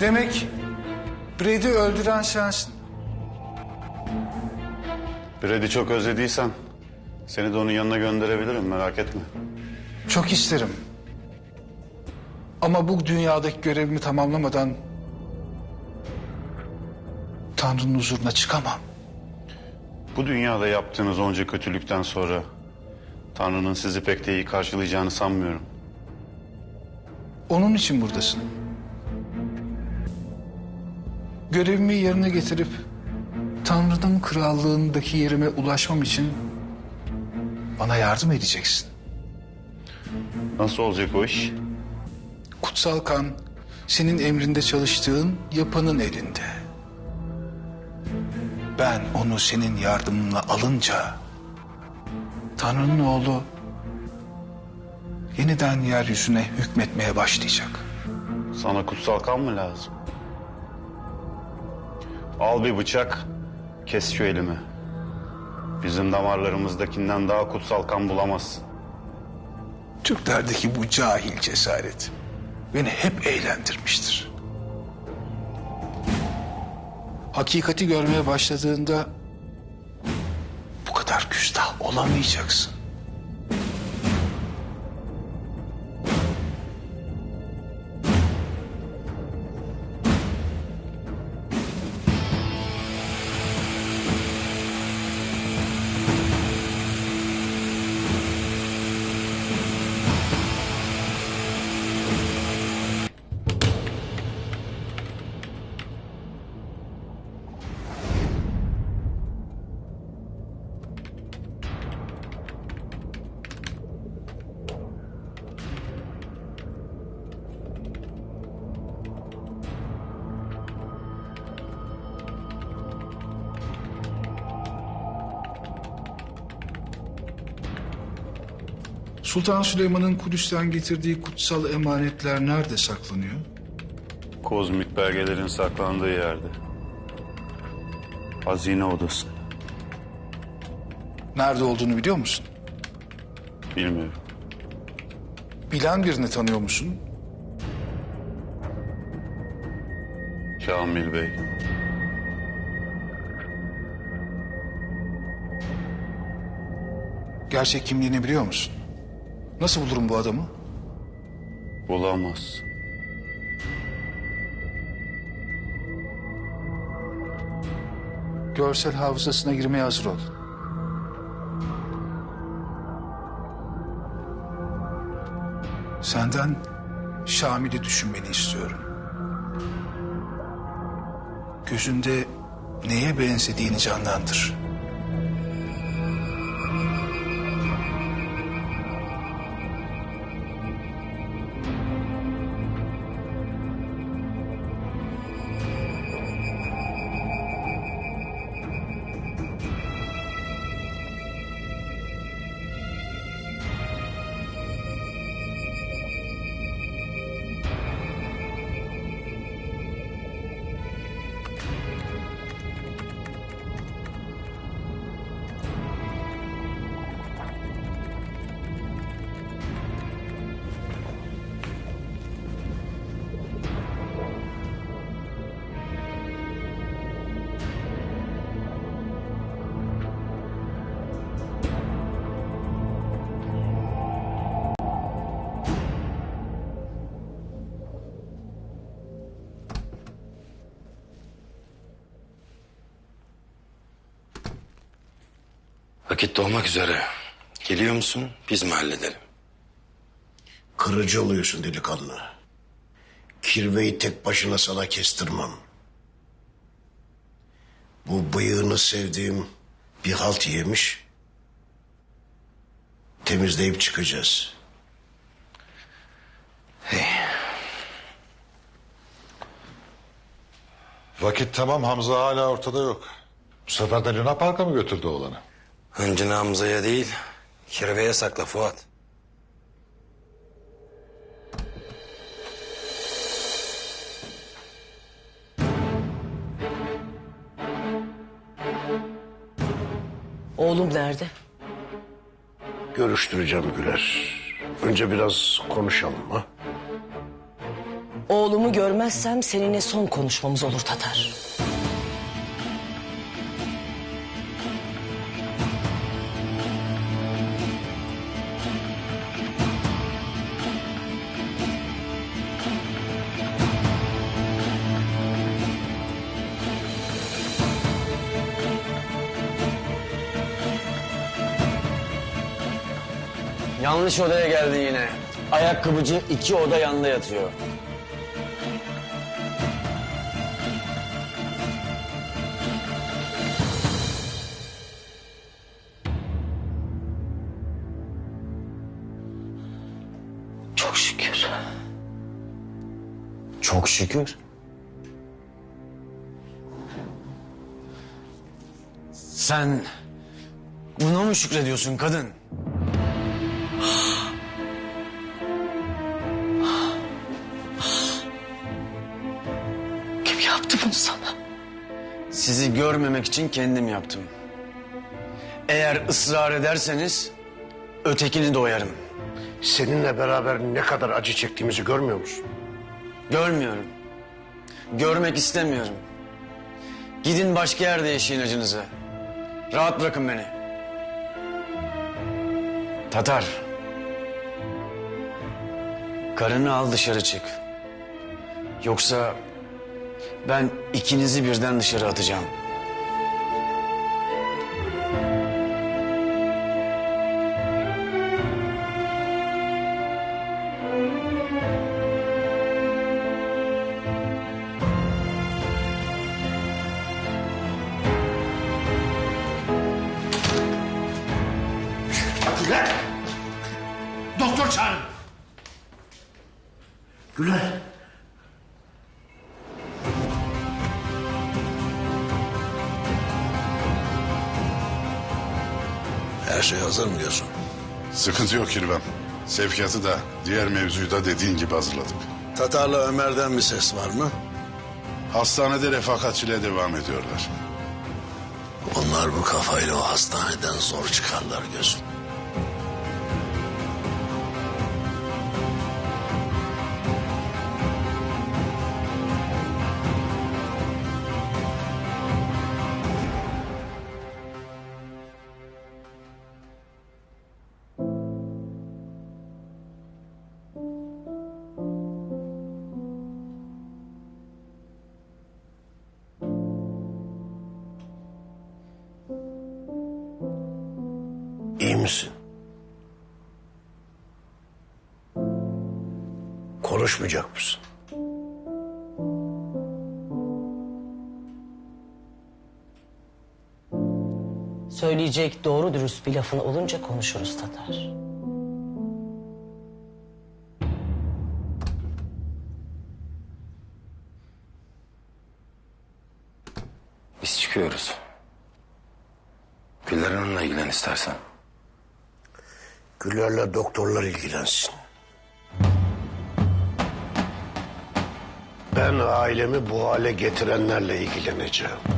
Demek Brady'i öldüren sensin. Brady çok özlediysen seni de onun yanına gönderebilirim merak etme. Çok isterim. Ama bu dünyadaki görevimi tamamlamadan... Tanrı'nın huzuruna çıkamam. Bu dünyada yaptığınız onca kötülükten sonra Tanrı'nın sizi pek de iyi karşılayacağını sanmıyorum. Onun için buradasın. Görevimi yerine getirip Tanrı'nın krallığındaki yerime ulaşmam için bana yardım edeceksin. Nasıl olacak o iş? Kutsal kan senin emrinde çalıştığın yapanın elinde. Ben onu senin yardımınla alınca Tanrı'nın oğlu yeniden yeryüzüne hükmetmeye başlayacak. Sana kutsal kan mı lazım? Al bir bıçak, kes şu elimi. Bizim damarlarımızdakinden daha kutsal kan bulamazsın. Türklerdeki bu cahil cesaret beni hep eğlendirmiştir. Hakikati görmeye başladığında bu kadar küstah olamayacaksın. Sultan Süleyman'ın Kudüs'ten getirdiği kutsal emanetler nerede saklanıyor? Kozmik belgelerin saklandığı yerde. Hazine odası. Nerede olduğunu biliyor musun? Bilmiyorum. Bilen birini tanıyor musun? Kamil Bey. Gerçek kimliğini biliyor musun? Nasıl bulurum bu adamı? Bulamaz. Görsel hafızasına girmeye hazır ol. Senden Şamil'i düşünmeni istiyorum. Gözünde neye benzediğini canlandır. Vakit dolmak üzere. Geliyor musun? Biz mi halledelim? Kırıcı oluyorsun delikanlı. Kirveyi tek başına sana kestirmem. Bu bıyığını sevdiğim bir halt yemiş. Temizleyip çıkacağız. Vakit tamam Hamza hala ortada yok. Bu sefer de Luna Park'a mı götürdü oğlanı? Önce Hamza'ya değil, kirveye sakla Fuat. Oğlum nerede? Görüştüreceğim Güler. Önce biraz konuşalım ha. Oğlumu görmezsem seninle son konuşmamız olur Tatar. Yanlış odaya geldin yine. Ayakkabıcı iki oda yanında yatıyor. Çok şükür. Çok şükür. Sen buna mı şükrediyorsun kadın? Yaptı bunu sana? Sizi görmemek için kendim yaptım. Eğer ısrar ederseniz ötekini de oyarım. Seninle beraber ne kadar acı çektiğimizi görmüyor musun? Görmüyorum. Görmek istemiyorum. Gidin başka yerde yaşayın acınızı. Rahat bırakın beni. Tatar. Karını al dışarı çık. Yoksa ben ikinizi birden dışarı atacağım. Güler! Doktor çağırın! Güler! Her şey hazır mı diyorsun? Sıkıntı yok Kirvem. Sevkiyatı da diğer mevzuyu da dediğin gibi hazırladık. Tatar'la Ömer'den bir ses var mı? Hastanede refakatçiliğe devam ediyorlar. Onlar bu kafayla o hastaneden zor çıkarlar gözüm. Misin? Konuşmayacak mısın? Söyleyecek doğru dürüst bir lafın olunca konuşuruz Tatar. Biz çıkıyoruz. Güller Hanım'la ilgilen istersen. Güler'le doktorlar ilgilensin. Ben ailemi bu hale getirenlerle ilgileneceğim.